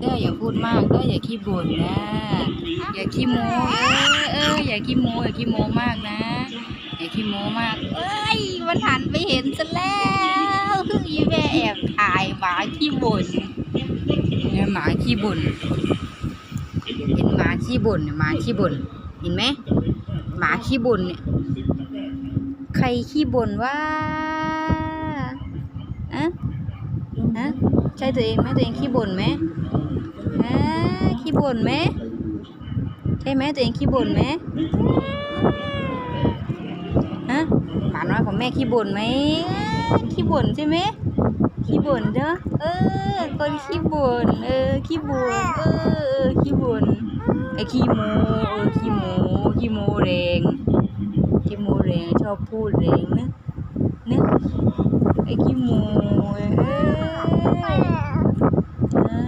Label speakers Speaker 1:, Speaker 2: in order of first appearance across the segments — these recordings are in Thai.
Speaker 1: เด้ออย่าพูดมากเด้ออย่าขี้บ่นนะ อย่าขี้โม้เออเอออย่าขี้โม้อย่าขี้โม้มากนะอย่าขี้โม้มาก เอ้ยมันหันไปเห็นซะแล้วอีแม่แอบถ่ายหมาขี้บ่นเนี่ยหมาขี้บ่นเห็นหมาขี้บ่นเนี่ยหมาขี้บ่นเห็นไหมหมาขี้บ่นเนี่ยใครขี้บ่นว่าอะฮะ ใช่ตัวเองไหมตัวเองขี้บ่นไหมฮะขี้บ่นไหมใช่ไหมตัวเองขี้บ่นไหมฮะหมาน้อยของแม่ขี้บ่นไหมขี้บ่นใช่ไหมขี้บ่นเด้อเออคนขี้บ่นเออขี้บ่นเออขี้บ่นไอ้ขี้โมเออขี้โมขี้โมแรงขี้โมแรงชอบพูดแรงนะนะไอ้ขี้โมเออา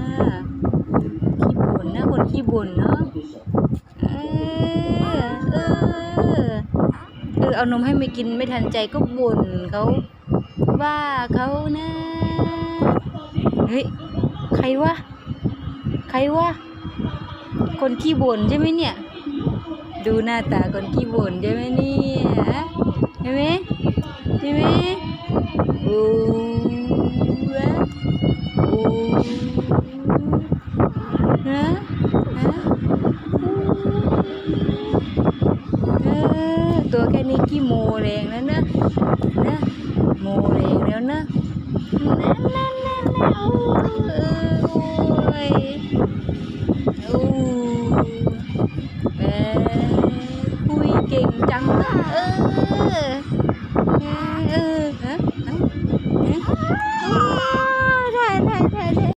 Speaker 1: ขี้บ่นนะคนขี้ บ่นเนาะเออเออเออเอานมให้ไม่กินไม่ทันใจก็บ่นเขาว่าเขานะเฮ้ยใครวะใครวะคนขี้บ่นใช่ไหมเนี่ย ดูหน้าตาคนขี้บ่นใช่ไหมเนี่ยใช่ไหมใช่ไหมโอ้ ตัวแค่นี้กี่โมแรงแล้วนะนะโมแรงแล้วนะนั่นนั่นนั่นนั่นโอ้ยโอ้เออคุยเก่งจังนะเออ